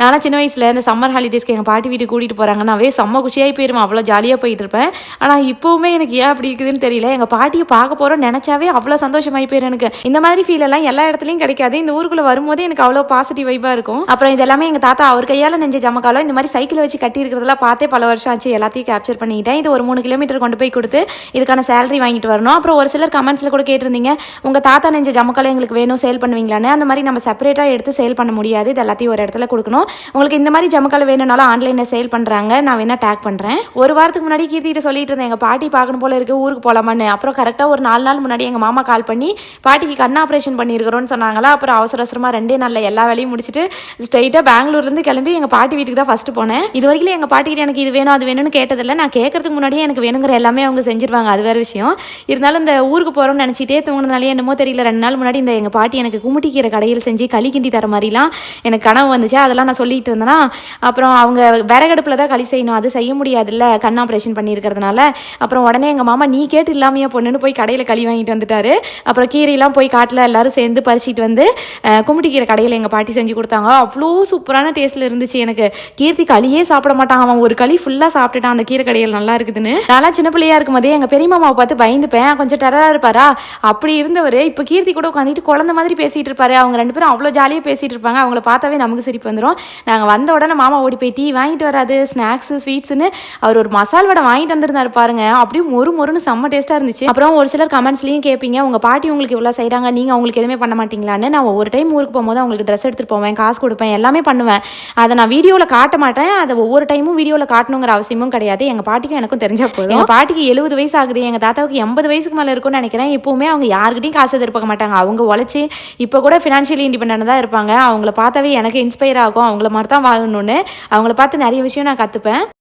நானும் சின்ன வயசில் இந்த சம்மர் ஹாலிடேஸ்க்கு எங்கள் பாட்டி வீட்டுக்கு கூட்டிகிட்டு போகிறாங்கன்னாவே செம்ம குஷியாகி போயிடும் அவ்வளோ ஜாலியாக போயிட்டு இருப்பேன் ஆனால் இப்போவுமே எனக்கு ஏன் அப்படி இருக்குதுன்னு தெரியல. எங்கள் பாட்டியை பார்க்க போகிறோம் நினச்சாவே அவ்வளோ சந்தோஷமாகி போயிடும் எனக்கு. இந்த மாதிரி ஃபீல் எல்லாம் எல்லா இடத்துலையும் கிடைக்காது. இந்த ஊருக்குள்ளே வரும்போதே எனக்கு அவ்வளோ பாசிட்டிவ் வைப்பாக இருக்கும். அப்புறம் இதெல்லாமே எங்கள் தாத்தா அவர் கையால் நெஞ்ச ஜமக்காலம் இந்த மாதிரி சைக்கிள் வச்சு கட்டி இருக்கிறதெல்லாம் பார்த்தே பல வருஷம் ஆச்சு. எல்லாத்தையும் கேப்சர் பண்ணிக்கிட்டேன். இது ஒரு மூணு கிலோமீட்டர் கொண்டு போய் கொடுத்து இதுக்கான சேலரி வாங்கிட்டு வரணும். அப்புறம் ஒரு சிலர் கமெண்ட்ஸில் கூட கேட்டிருந்தீங்க உங்கள் தாத்தா நெஞ்ச ஜமக்காலம் எங்களுக்கு வேணும் சேல் பண்ணுவீங்களான்னு? அந்த மாதிரி நம்ம செப்பரேட்டாக எடுத்து சேல் பண்ண முடியாது. இது எல்லாத்தையும் ஒரு இடத்துல கொடுக்கணும். உங்களுக்கு இந்த மாதிரி ஜமக்காலம் வேணும்னாலும் ஆன்லைனில் சேல் பண்ணுறாங்க நான் வேணால் டேக் பண்ணுறேன் ஒரு வாரத்துக்கு முன்னாடி கீர்த்திகிட்ட சொல்லிட்டு இருந்தேன். எங்கள் பாட்டி பார்க்கணும் போல இருக்குது ஊருக்கு போகலாமான்னு அப்புறம் கரெக்டாக ஒரு நாலு நாள் முன்னாடி எங்கள் மாமா கால் பண்ணி பாட்டிக்கு கண் ஆப்ரேஷன் பண்ணியிருக்கிறோன்னு சொன்னாங்களா? அப்புறம் அவசர அவசரமாக ரெண்டே நாளில் எல்லா வேலையும் முடிச்சுட்டு ஸ்ட்ரைட்டாக பெங்களூர்லேருந்து கிளம்பி எங்கள் பாட்டி வீட்டுக்கு தான் ஃபஸ்ட்டு போனேன். இது வரைக்கும் எங்கள் பாட்டிக்கிட்ட எனக்கு இது வேணும் அது வேணும்னு கேட்டதில்லை. நான் கேட்கறதுக்கு முன்னாடியே எனக்கு வேணுங்கிற எல்லாமே அவங்க செஞ்சிருவாங்க. அது வேறு விஷயம். இருந்தாலும் இந்த ஊருக்கு போகிறோம்னு நினச்சிட்டே தூங்கினாலே என்னமோ தெரியல. ரெண்டு நாள் முன்னாடி இந்த எங்கள் பாட்டி எனக்கு கும்மிட்டிக்கீரை கடையில் செஞ்சு களி கிண்டி தர மாதிரிலாம் எனக்கு கனவு வந்துச்சு. அதெல்லாம் நான் சொல்லிட்டு இருந்தேன்னா அப்புறம் அவங்க விறகடுப்பில் தான் களி செய்யணும். அது செய்ய முடியாதுல்ல. கண் ஆப்ரேஷன் பண்ணியிருக்கிறதுனால அப்புறம் உடனே எங்கள் மாமா நீ கேட்டு இல்லாமையா பொண்ணுன்னு போய் கடையில் களி வாங்கிட்டு வந்துட்டாரு. அப்புறம் கீரையெல்லாம் போய் காட்டில் எல்லாரும் சேர்ந்து பறிச்சிட்டு வந்து கும்பிட்டு கீரை கடையில் எங்கள் பாட்டி செஞ்சு கொடுத்தாங்க. அவ்வளோ சூப்பரான டேஸ்ட்டில் இருந்துச்சு எனக்கு. கீர்த்தி களியே சாப்பிட மாட்டான். அவன் ஒரு களி ஃபுல்லாக சாப்பிட்டுட்டான். அந்த கீரை கடையில் நல்லா இருக்குதுன்னு. நல்லா சின்ன பிள்ளையா இருக்கும்போதே எங்கள் பெரியம்மாவை பார்த்து பயந்துப்பேன். கொஞ்சம் டெரராக இருப்பாரா? அப்படி இருந்தவர் இப்போ கீர்த்தி கூட உட்காந்துட்டு குழந்த மாதிரி பேசிகிட்டு இருப்பாரு. அவங்க ரெண்டு பேரும் அவ்வளோ ஜாலியாக பேசிகிட்டு இருப்பாங்க. அவங்கள பார்த்தாவே நமக்கு சிரிப்பு வந்துடும் நாங்கள் வந்த உடனே மாமா ஓடி போய் டீ வாங்கிட்டு வராது ஸ்நாக்ஸு ஸ்வீட்ஸ்னு அவர் ஒரு மசால் வடை வாங்கிட்டு வந்திருந்தாரு பாருங்க. அப்படியே மொறு மொறுன்னு செம்ம டேஸ்ட்டாக இருந்துச்சு. அப்புறம் ஒரு சிலர் கமெண்ட்ஸ்லையும் கேட்பீங்க உங்கள் பாட்டி உங்களுக்கு இவ்வளோ செய்கிறாங்க நீங்கள் அவங்களுக்கு எதுவுமே பண்ண மாட்டீங்களான்னு. நான் ஒவ்வொரு டைம் ஊருக்கு போகும்போது அவங்களுக்கு ட்ரெஸ் எடுத்துகிட்டு போவேன் காசு கொடுப்பேன் எல்லாமே பண்ணுவேன். அதை நான் வீடியோவில் காட்ட மாட்டேன் அதை ஒவ்வொரு டைமும் வீடியோவில் காட்டணுங்கிற அவசியமும் கிடையாது. எங்கள் பாட்டிக்கும் எனக்கும் தெரிஞ்சா போதும். எங்கள் பாட்டிக்கு எழுபது வயசு ஆகுது எங்கள் தாத்தாவுக்கு எண்பது வயசுக்கு மேலே இருக்கும்னு நினைக்கிறேன். இப்போவுமே அவங்க யாருக்கிட்டையும் காசு எதிர்பார்க்க மாட்டாங்க. அவங்க உழைச்சி இப்போ கூட ஃபினான்ஷியலி இண்டிபெண்ட் தான் இருப்பாங்க. அவங்கள பார்த்தாவே எனக்கு இன்ஸ்பயர் ஆகும். அவங்கள மாதிரி தான் வாழணும்னு. அவங்கள பார்த்து நிறைய விஷயம் நான் கற்றுப்பேன்